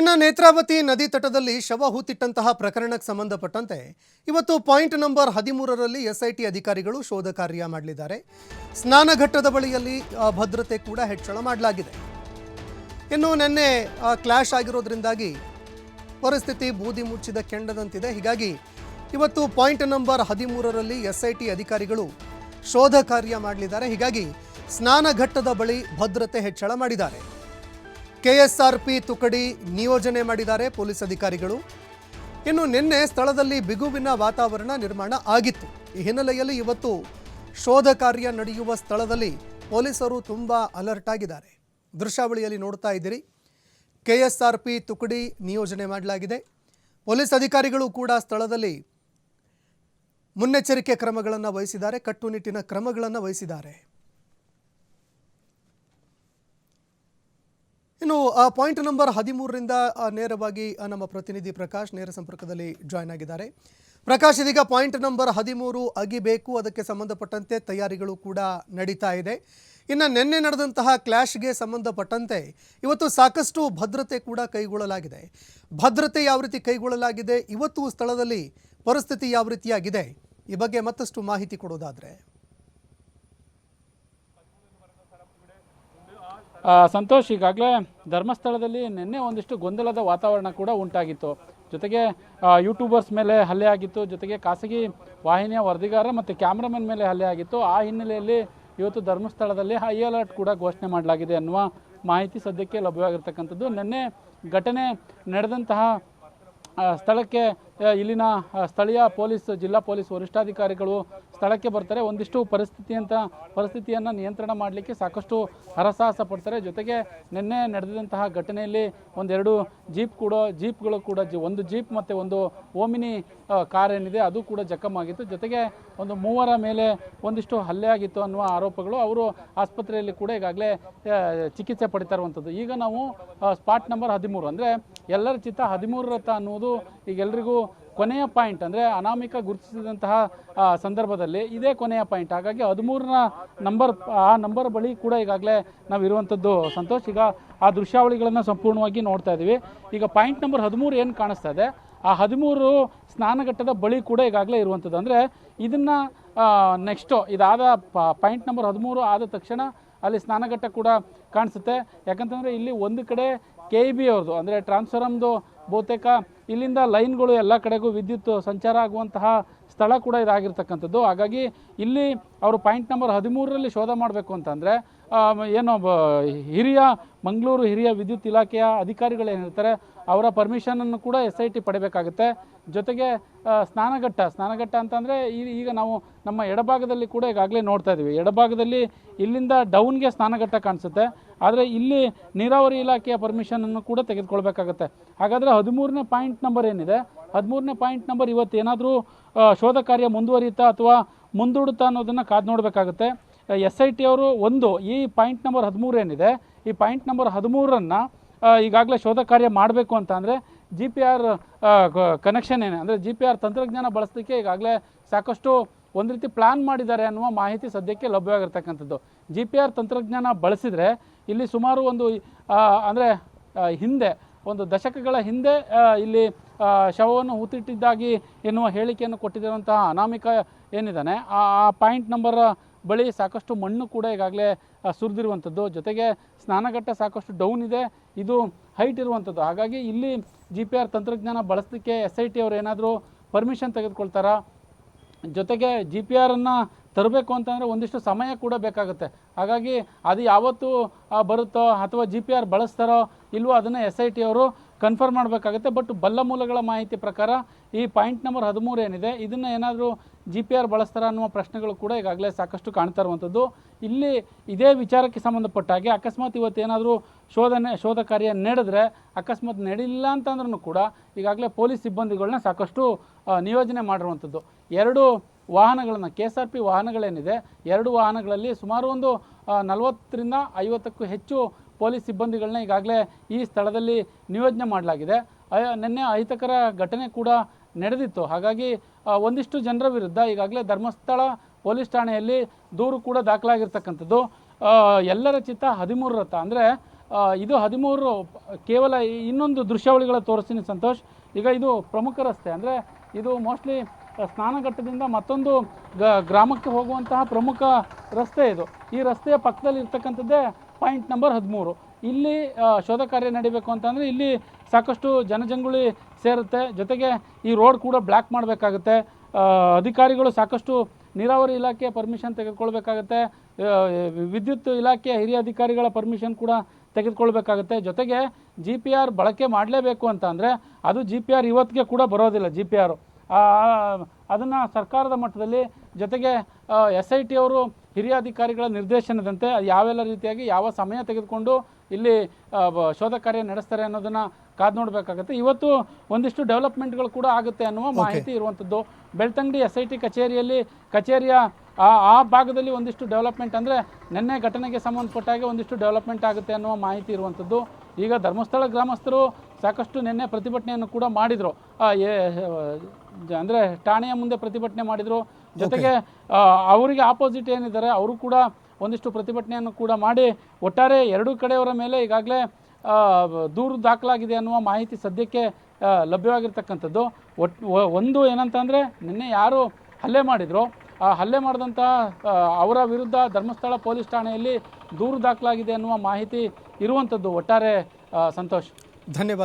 ಇನ್ನು ನೇತ್ರಾವತಿ ನದಿ ತಟದಲ್ಲಿ ಶವ ಹೂತಿಟ್ಟಂತಹ ಪ್ರಕರಣಕ್ಕೆ ಸಂಬಂಧಪಟ್ಟಂತೆ ಇವತ್ತು ಪಾಯಿಂಟ್ ನಂಬರ್ ಹದಿಮೂರರಲ್ಲಿ ಎಸ್ಐಟಿ ಅಧಿಕಾರಿಗಳು ಶೋಧ ಕಾರ್ಯ ಮಾಡಲಿದ್ದಾರೆ. ಸ್ನಾನಘಟ್ಟದ ಬಳಿಯಲ್ಲಿ ಭದ್ರತೆ ಕೂಡ ಹೆಚ್ಚಳ ಮಾಡಲಾಗಿದೆ. ಇನ್ನು ನಿನ್ನೆ ಕ್ಲಾಶ್ ಆಗಿರೋದ್ರಿಂದಾಗಿ ಪರಿಸ್ಥಿತಿ ಬೂದಿ ಮುಚ್ಚಿದ ಕೆಂಡದಂತಿದೆ. ಹೀಗಾಗಿ ಇವತ್ತು ಪಾಯಿಂಟ್ ನಂಬರ್ ಹದಿಮೂರರಲ್ಲಿ ಎಸ್ಐಟಿ ಅಧಿಕಾರಿಗಳು ಶೋಧ ಕಾರ್ಯ ಮಾಡಲಿದ್ದಾರೆ. ಹೀಗಾಗಿ ಸ್ನಾನಘಟ್ಟದ ಬಳಿ ಭದ್ರತೆ ಹೆಚ್ಚಳ ಮಾಡಿದ್ದಾರೆ. ಕೆಎಸ್ಆರ್ಪಿ ತುಕಡಿ ನಿಯೋಜನೆ ಮಾಡಿದ್ದಾರೆ ಪೊಲೀಸ್ ಅಧಿಕಾರಿಗಳು. ಇನ್ನು ನಿನ್ನೆ ಸ್ಥಳದಲ್ಲಿ ಬಿಗುವಿನ ವಾತಾವರಣ ನಿರ್ಮಾಣ ಆಗಿತ್ತು. ಈ ಹಿನ್ನೆಲೆಯಲ್ಲಿ ಇವತ್ತು ಶೋಧ ಕಾರ್ಯ ನಡೆಯುವ ಸ್ಥಳದಲ್ಲಿ ಪೊಲೀಸರು ತುಂಬ ಅಲರ್ಟ್ ಆಗಿದ್ದಾರೆ. ದೃಶ್ಯಾವಳಿಯಲ್ಲಿ ನೋಡ್ತಾ ಇದ್ದೀರಿ. ಕೆಎಸ್ಆರ್ಪಿ ತುಕಡಿ ನಿಯೋಜನೆ ಮಾಡಲಾಗಿದೆ. ಪೊಲೀಸ್ ಅಧಿಕಾರಿಗಳು ಕೂಡ ಸ್ಥಳದಲ್ಲಿ ಮುನ್ನೆಚ್ಚರಿಕೆ ಕ್ರಮಗಳನ್ನು ವಹಿಸಿದ್ದಾರೆ, ಕಟ್ಟುನಿಟ್ಟಿನ ಕ್ರಮಗಳನ್ನು ವಹಿಸಿದ್ದಾರೆ. ಇನ್ನು ಪಾಯಿಂಟ್ ನಂಬರ್ ಹದಿಮೂರರಿಂದ ನೇರವಾಗಿ ನಮ್ಮ ಪ್ರತಿನಿಧಿ ಪ್ರಕಾಶ್ ನೇರ ಸಂಪರ್ಕದಲ್ಲಿ ಜಾಯ್ನ್ ಆಗಿದ್ದಾರೆ. ಪ್ರಕಾಶ್, ಇದೀಗ ಪಾಯಿಂಟ್ ನಂಬರ್ ಹದಿಮೂರು ಅಗಿಬೇಕು ಅದಕ್ಕೆ ಸಂಬಂಧಪಟ್ಟಂತೆ ತಯಾರಿಗಳು ಕೂಡ ನಡೀತಾ ಇದೆ. ಇನ್ನು, ನಿನ್ನೆ ನಡೆದಂತಹ ಕ್ಲಾಶ್ಗೆ ಸಂಬಂಧಪಟ್ಟಂತೆ ಇವತ್ತು ಸಾಕಷ್ಟು ಭದ್ರತೆ ಕೂಡ ಕೈಗೊಳ್ಳಲಾಗಿದೆ. ಭದ್ರತೆ ಯಾವ ರೀತಿ ಕೈಗೊಳ್ಳಲಾಗಿದೆ, ಇವತ್ತು ಸ್ಥಳದಲ್ಲಿ ಪರಿಸ್ಥಿತಿ ಯಾವ ರೀತಿಯಾಗಿದೆ, ಈ ಬಗ್ಗೆ ಮತ್ತಷ್ಟು ಮಾಹಿತಿ ಕೊಡೋದಾದ್ರೆ. ಸಂತೋಷ್, ಈಗಾಗಲೇ ಧರ್ಮಸ್ಥಳದಲ್ಲಿ ನಿನ್ನೆ ಒಂದಿಷ್ಟು ಗೊಂದಲದ ವಾತಾವರಣ ಕೂಡ ಉಂಟಾಗಿತ್ತು. ಜೊತೆಗೆ ಯೂಟ್ಯೂಬರ್ಸ್ ಮೇಲೆ ಹಲ್ಲೆ ಆಗಿತ್ತು. ಜೊತೆಗೆ ಖಾಸಗಿ ವಾಹಿನಿಯ ವರದಿಗಾರ ಮತ್ತು ಕ್ಯಾಮ್ರಾಮನ್ ಮೇಲೆ ಹಲ್ಲೆ ಆಗಿತ್ತು. ಆ ಹಿನ್ನೆಲೆಯಲ್ಲಿ ಇವತ್ತು ಧರ್ಮಸ್ಥಳದಲ್ಲಿ ಹೈ ಅಲರ್ಟ್ ಕೂಡ ಘೋಷಣೆ ಮಾಡಲಾಗಿದೆ ಅನ್ನುವ ಮಾಹಿತಿ ಸದ್ಯಕ್ಕೆ ಲಭ್ಯವಾಗಿರ್ತಕ್ಕಂಥದ್ದು. ನಿನ್ನೆ ಘಟನೆ ನಡೆದಂತಹ ಸ್ಥಳಕ್ಕೆ ಇಲ್ಲಿನ ಸ್ಥಳೀಯ ಪೊಲೀಸ್, ಜಿಲ್ಲಾ ಪೊಲೀಸ್ ವರಿಷ್ಠಾಧಿಕಾರಿಗಳು ಸ್ಥಳಕ್ಕೆ ಬರ್ತಾರೆ. ಒಂದಿಷ್ಟು ಪರಿಸ್ಥಿತಿ ಅಂತ ಪರಿಸ್ಥಿತಿಯನ್ನು ನಿಯಂತ್ರಣ ಮಾಡಲಿಕ್ಕೆ ಸಾಕಷ್ಟು ಹರಸಾಹಸ ಪಡ್ತಾರೆ. ಜೊತೆಗೆ ನಿನ್ನೆ ನಡೆದಂತಹ ಘಟನೆಯಲ್ಲಿ ಒಂದೆರಡು ಜೀಪ್ ಕೂಡ, ಜೀಪ್ಗಳು ಕೂಡ ಒಂದು ಜೀಪ್ ಮತ್ತು ಒಂದು ಓಮಿನಿ ಕಾರ್ ಏನಿದೆ, ಅದು ಕೂಡ ಜಖಮಾಗಿತ್ತು ಜೊತೆಗೆ ಒಂದು ಮೂವರ ಮೇಲೆ ಒಂದಿಷ್ಟು ಹಲ್ಲೆ ಆಗಿತ್ತು ಅನ್ನುವ ಆರೋಪಗಳು ಅವರು ಆಸ್ಪತ್ರೆಯಲ್ಲಿ ಕೂಡ ಈಗಾಗಲೇ ಚಿಕಿತ್ಸೆ ಪಡಿತಾ ಇರುವಂಥದ್ದು ಈಗ ನಾವು ಸ್ಪಾಟ್ ನಂಬರ್ ಹದಿಮೂರು. ಅಂದರೆ ಎಲ್ಲರ ಚಿತ್ತ ಹದಿಮೂರು ರಥ ಅನ್ನುವುದು ಈಗ ಎಲ್ರಿಗೂ ಕೊನೆಯ ಪಾಯಿಂಟ್ ಅಂದರೆ ಅನಾಮಿಕ ಗುರುತಿಸಿದಂತಹ ಸಂದರ್ಭದಲ್ಲಿ ಇದೇ ಕೊನೆಯ ಪಾಯಿಂಟ್. ಹಾಗಾಗಿ ಹದಿಮೂರನ ನಂಬರ್, ಆ ನಂಬರ್ ಬಳಿ ಕೂಡ ಈಗಾಗಲೇ ನಾವು ಇರುವಂಥದ್ದು ಸಂತೋಷ್. ಈಗ ಆ ದೃಶ್ಯಾವಳಿಗಳನ್ನು ಸಂಪೂರ್ಣವಾಗಿ ನೋಡ್ತಾ ಇದ್ದೀವಿ ಈಗ ಪಾಯಿಂಟ್ ನಂಬರ್ ಹದಿಮೂರು ಏನು ಕಾಣಿಸ್ತಾ ಇದೆ? ಆ ಹದಿಮೂರು ಸ್ನಾನಘಟ್ಟದ ಬಳಿ ಕೂಡ ಈಗಾಗಲೇ ಇರುವಂಥದ್ದು ಅಂದರೆ ಇದನ್ನು ನೆಕ್ಸ್ಟು ಇದಾದ ಪಾಯಿಂಟ್ ನಂಬರ್ ಹದಿಮೂರು ಆದ ತಕ್ಷಣ ಅಲ್ಲಿ ಸ್ನಾನಘಟ್ಟ ಕೂಡ ಕಾಣಿಸುತ್ತೆ. ಯಾಕಂತಂದರೆ ಇಲ್ಲಿ ಒಂದು ಕಡೆ ಕೆ ಇ ಬಿ ಅವ್ರದ್ದು ಅಂದರೆ ಟ್ರಾನ್ಸ್ಫಾರಮ್ದು ಬಹುತೇಕ ಇಲ್ಲಿಂದ ಲೈನ್ಗಳು ಎಲ್ಲ ಕಡೆಗೂ ವಿದ್ಯುತ್ ಸಂಚಾರ ಆಗುವಂತಹ ಸ್ಥಳ ಕೂಡ ಇದಾಗಿರ್ತಕ್ಕಂಥದ್ದು. ಹಾಗಾಗಿ ಇಲ್ಲಿ ಅವರು ಪಾಯಿಂಟ್ ನಂಬರ್ ಹದಿಮೂರರಲ್ಲಿ ಶೋಧ ಮಾಡಬೇಕು ಅಂತಂದರೆ ಏನು ಹಿರಿಯ, ಮಂಗಳೂರು ಹಿರಿಯ ವಿದ್ಯುತ್ ಇಲಾಖೆಯ ಅಧಿಕಾರಿಗಳು ಏನಿರ್ತಾರೆ ಅವರ ಪರ್ಮಿಷನನ್ನು ಕೂಡ ಎಸ್ ಐ ಟಿ ಪಡಿಬೇಕಾಗುತ್ತೆ. ಜೊತೆಗೆ ಸ್ನಾನಘಟ್ಟ ಸ್ನಾನಘಟ್ಟ ಅಂತಂದರೆ ಈಗ ನಾವು ನಮ್ಮ ಎಡಭಾಗದಲ್ಲಿ ಕೂಡ ಈಗಾಗಲೇ ನೋಡ್ತಾ ಇದ್ದೀವಿ ಎಡಭಾಗದಲ್ಲಿ ಇಲ್ಲಿಂದ ಡೌನ್ಗೆ ಸ್ನಾನಘಟ್ಟ ಕಾಣಿಸುತ್ತೆ. ಆದರೆ ಇಲ್ಲಿ ನೀರಾವರಿ ಇಲಾಖೆಯ ಪರ್ಮಿಷನನ್ನು ಕೂಡ ತೆಗೆದುಕೊಳ್ಬೇಕಾಗತ್ತೆ. ಹಾಗಾದರೆ ಹದಿಮೂರನೇ ಪಾಯಿಂಟ್ ನಂಬರ್ ಏನಿದೆ? ಹದಿಮೂರನೇ ಪಾಯಿಂಟ್ ನಂಬರ್ ಇವತ್ತು ಏನಾದರೂ ಶೋಧ ಕಾರ್ಯ ಮುಂದುವರಿಯುತ್ತಾ ಅಥವಾ ಮುಂದೂಡುತ್ತಾ ಅನ್ನೋದನ್ನು ಕಾದು ನೋಡಬೇಕಾಗುತ್ತೆ. ಎಸ್ ಐ ಟಿ ಅವರು ಒಂದು, ಈ ಪಾಯಿಂಟ್ ನಂಬರ್ ಹದಿಮೂರು ಏನಿದೆ? ಈ ಪಾಯಿಂಟ್ ನಂಬರ್ ಹದಿಮೂರನ್ನು ಈಗಾಗಲೇ ಶೋಧ ಕಾರ್ಯ ಮಾಡಬೇಕು ಅಂತ ಅಂದರೆ ಜಿ ಪಿ ಆರ್ ಕನೆಕ್ಷನ್ ಏನೇ, ಅಂದರೆ ಜಿ ಪಿ ಆರ್ ತಂತ್ರಜ್ಞಾನ ಬಳಸಲಿಕ್ಕೆ ಈಗಾಗಲೇ ಸಾಕಷ್ಟು ಒಂದು ರೀತಿ ಪ್ಲ್ಯಾನ್ ಮಾಡಿದ್ದಾರೆ ಅನ್ನುವ ಮಾಹಿತಿ ಸದ್ಯಕ್ಕೆ ಲಭ್ಯವಾಗಿರ್ತಕ್ಕಂಥದ್ದು. ಜಿ ಪಿ ಆರ್ ತಂತ್ರಜ್ಞಾನ ಬಳಸಿದರೆ ಇಲ್ಲಿ ಸುಮಾರು ಒಂದು ಅಂದರೆ ಹಿಂದೆ, ಒಂದು ದಶಕಗಳ ಹಿಂದೆ ಇಲ್ಲಿ ಶವವನ್ನು ಹೂತಿಟ್ಟಿದ್ದಾಗಿ ಎನ್ನುವ ಹೇಳಿಕೆಯನ್ನು ಕೊಟ್ಟಿದ್ದಿರುವಂತಹ ಅನಾಮಿಕ ಏನಿದ್ದಾನೆ, ಆ ಪಾಯಿಂಟ್ ನಂಬರ್ ಬಳಿ ಸಾಕಷ್ಟು ಮಣ್ಣು ಕೂಡ ಈಗಾಗಲೇ ಸುರಿದಿರುವಂಥದ್ದು. ಜೊತೆಗೆ ಸ್ನಾನಘಟ್ಟ ಸಾಕಷ್ಟು ಡೌನ್ ಇದೆ. ಇದು ಹೈಟ್ ಇರುವಂಥದ್ದು. ಹಾಗಾಗಿ ಇಲ್ಲಿ ಜಿ ಪಿ ಆರ್ ತಂತ್ರಜ್ಞಾನ ಬಳಸಲಿಕ್ಕೆ ಎಸ್ ಐ ಟಿ ಅವರು ಏನಾದರೂ ಪರ್ಮಿಷನ್ ತೆಗೆದುಕೊಳ್ತಾರಾ? ಜೊತೆಗೆ ಜಿ ಪಿ ಆರನ್ನು ತರಬೇಕು ಅಂತಂದರೆ ಒಂದಿಷ್ಟು ಸಮಯ ಕೂಡ ಬೇಕಾಗುತ್ತೆ. ಹಾಗಾಗಿ ಅದು ಯಾವತ್ತು ಬರುತ್ತೋ ಅಥವಾ ಜಿ ಪಿ ಆರ್ ಬಳಸ್ತಾರೋ ಇಲ್ವೋ ಅದನ್ನು ಎಸ್ ಐ ಟಿ ಅವರು ಕನ್ಫರ್ಮ್ ಮಾಡಬೇಕಾಗುತ್ತೆ. ಬಟ್ ಬಲ್ಲ ಮೂಲಗಳ ಮಾಹಿತಿ ಪ್ರಕಾರ ಈ ಪಾಯಿಂಟ್ ನಂಬರ್ ಹದಿಮೂರು ಏನಿದೆ, ಇದನ್ನು ಏನಾದರೂ ಜಿ ಪಿ ಆರ್ ಬಳಸ್ತಾರ ಅನ್ನುವ ಪ್ರಶ್ನೆಗಳು ಕೂಡ ಈಗಾಗಲೇ ಸಾಕಷ್ಟು ಕಾಣ್ತಾ ಇರುವಂಥದ್ದು ಇಲ್ಲಿ ಇದೇ ವಿಚಾರಕ್ಕೆ ಸಂಬಂಧಪಟ್ಟ ಹಾಗೆ ಅಕಸ್ಮಾತ್ ಇವತ್ತು ಏನಾದರೂ ಶೋಧನೆ, ಶೋಧ ಕಾರ್ಯ ನಡೆದರೆ ಅಕಸ್ಮಾತ್ ನಡೀಲಿಲ್ಲ ಅಂತಂದ್ರೂ ಕೂಡ ಈಗಾಗಲೇ ಪೊಲೀಸ್ ಸಿಬ್ಬಂದಿಗಳನ್ನ ಸಾಕಷ್ಟು ನಿಯೋಜನೆ ಮಾಡಿರುವಂಥದ್ದು ಎರಡು ವಾಹನಗಳನ್ನು ಕೆ ಎಸ್ ಆರ್ ಪಿ ವಾಹನಗಳೇನಿದೆ, ಎರಡು ವಾಹನಗಳಲ್ಲಿ ಸುಮಾರು ಒಂದು ನಲವತ್ತರಿಂದ ಐವತ್ತಕ್ಕೂ ಹೆಚ್ಚು ಪೊಲೀಸ್ ಸಿಬ್ಬಂದಿಗಳನ್ನ ಈಗಾಗಲೇ ಈ ಸ್ಥಳದಲ್ಲಿ ನಿಯೋಜನೆ ಮಾಡಲಾಗಿದೆ. ನಿನ್ನೆ ಅಹಿತಕರ ಘಟನೆ ಕೂಡ ನಡೆದಿತ್ತು. ಹಾಗಾಗಿ ಒಂದಿಷ್ಟು ಜನರ ವಿರುದ್ಧ ಈಗಾಗಲೇ ಧರ್ಮಸ್ಥಳ ಪೊಲೀಸ್ ಠಾಣೆಯಲ್ಲಿ ದೂರು ಕೂಡ ದಾಖಲಾಗಿರ್ತಕ್ಕಂಥದ್ದು. ಎಲ್ಲರ ಚಿತ್ತ ಹದಿಮೂರು ರಥ ಅಂದರೆ ಇದು ಹದಿಮೂರು, ಕೇವಲ ಇನ್ನೊಂದು ದೃಶ್ಯಾವಳಿಗಳ ತೋರಿಸ್ತೀನಿ ಸಂತೋಷ್. ಈಗ ಇದು ಪ್ರಮುಖ ರಸ್ತೆ. ಅಂದರೆ, ಇದು ಮೋಸ್ಟ್ಲಿ ಸ್ನಾನಘಟ್ಟದಿಂದ ಮತ್ತೊಂದು ಗ್ರಾಮಕ್ಕೆ ಹೋಗುವಂತಹ ಪ್ರಮುಖ ರಸ್ತೆ ಇದು. ಈ ರಸ್ತೆಯ ಪಕ್ಕದಲ್ಲಿ ಇರ್ತಕ್ಕಂಥದ್ದೇ ಪಾಯಿಂಟ್ ನಂಬರ್ ಹದಿಮೂರು. ಇಲ್ಲಿ ಶೋಧ ಕಾರ್ಯ ನಡೀಬೇಕು ಅಂತಂದರೆ ಇಲ್ಲಿ ಸಾಕಷ್ಟು ಜನಜಂಗುಳಿ ಸೇರುತ್ತೆ. ಜೊತೆಗೆ ಈ ರೋಡ್ ಕೂಡ ಬ್ಲ್ಯಾಕ್ ಮಾಡಬೇಕಾಗುತ್ತೆ. ಅಧಿಕಾರಿಗಳು ಸಾಕಷ್ಟು ನೀರಾವರಿ ಇಲಾಖೆ ಪರ್ಮಿಷನ್ ತೆಗೆದುಕೊಳ್ಬೇಕಾಗತ್ತೆ. ವಿದ್ಯುತ್ ಇಲಾಖೆ ಹಿರಿಯ ಅಧಿಕಾರಿಗಳ ಪರ್ಮಿಷನ್ ಕೂಡ ತೆಗೆದುಕೊಳ್ಬೇಕಾಗುತ್ತೆ. ಜೊತೆಗೆ ಜಿ ಪಿ ಆರ್ ಬಳಕೆ ಮಾಡಲೇಬೇಕು ಅಂತ ಅದು ಜಿ ಪಿ ಆರ್ ಇವತ್ತಿಗೆ ಕೂಡ ಬರೋದಿಲ್ಲ ಜಿ ಪಿ ಆರು ಅದನ್ನು ಸರ್ಕಾರದ ಮಟ್ಟದಲ್ಲಿ ಜೊತೆಗೆ ಎಸ್ ಐ ಟಿ ಅವರು ಹಿರಿಯ ಅಧಿಕಾರಿಗಳ ನಿರ್ದೇಶನದಂತೆ ಯಾವೆಲ್ಲ ರೀತಿಯಾಗಿ ಯಾವ ಸಮಯ ತೆಗೆದುಕೊಂಡು ಇಲ್ಲಿ ಬ- ಶೋಧ ಕಾರ್ಯ ನಡೆಸ್ತಾರೆ ಅನ್ನೋದನ್ನು ಕಾದು ನೋಡಬೇಕಾಗತ್ತೆ. ಇವತ್ತು ಒಂದಿಷ್ಟು ಡೆವಲಪ್ಮೆಂಟ್ಗಳು ಕೂಡ ಆಗುತ್ತೆ ಅನ್ನುವ ಮಾಹಿತಿ ಇರುವಂಥದ್ದು ಬೆಳ್ತಂಗಡಿ ಎಸ್ ಐ ಟಿ ಕಚೇರಿಯಲ್ಲಿ ಕಚೇರಿಯ ಆ ಆ ಭಾಗದಲ್ಲಿ ಒಂದಿಷ್ಟು ಡೆವಲಪ್ಮೆಂಟ್ ಅಂದರೆ ನಿನ್ನೆ ಘಟನೆಗೆ ಸಂಬಂಧಪಟ್ಟ ಹಾಗೆ ಒಂದಿಷ್ಟು ಡೆವಲಪ್ಮೆಂಟ್ ಆಗುತ್ತೆ ಅನ್ನುವ ಮಾಹಿತಿ ಇರುವಂಥದ್ದು ಈಗ ಧರ್ಮಸ್ಥಳ ಗ್ರಾಮಸ್ಥರು ಸಾಕಷ್ಟು ನಿನ್ನೆ ಪ್ರತಿಭಟನೆಯನ್ನು ಕೂಡ ಮಾಡಿದರು. ಅಂದರೆ ಠಾಣೆಯ ಮುಂದೆ ಪ್ರತಿಭಟನೆ ಮಾಡಿದರು. ಜೊತೆಗೆ ಅವರಿಗೆ ಆಪೋಸಿಟ್ ಏನಿದ್ದಾರೆ ಅವರು ಕೂಡ ಒಂದಿಷ್ಟು ಪ್ರತಿಭಟನೆಯನ್ನು ಕೂಡ ಮಾಡಿ ಒಟ್ಟಾರೆ ಎರಡೂ ಕಡೆಯವರ ಮೇಲೆ ಈಗಾಗಲೇ ದೂರು ದಾಖಲಾಗಿದೆ ಅನ್ನುವ ಮಾಹಿತಿ ಸದ್ಯಕ್ಕೆ ಲಭ್ಯವಾಗಿರ್ತಕ್ಕಂಥದ್ದು. ಒಟ್ ಒಂದು ಏನಂತಂದರೆ ನಿನ್ನೆ ಯಾರು ಹಲ್ಲೆ ಮಾಡಿದ್ರು ಆ ಹಲ್ಲೆ ಮಾಡಿದಂಥ ಅವರ ವಿರುದ್ಧ ಧರ್ಮಸ್ಥಳ ಪೊಲೀಸ್ ಠಾಣೆಯಲ್ಲಿ ದೂರು ದಾಖಲಾಗಿದೆ ಅನ್ನುವ ಮಾಹಿತಿ ಇರುವಂಥದ್ದು. ಒಟ್ಟಾರೆ ಸಂತೋಷ್. ಧನ್ಯವಾದ.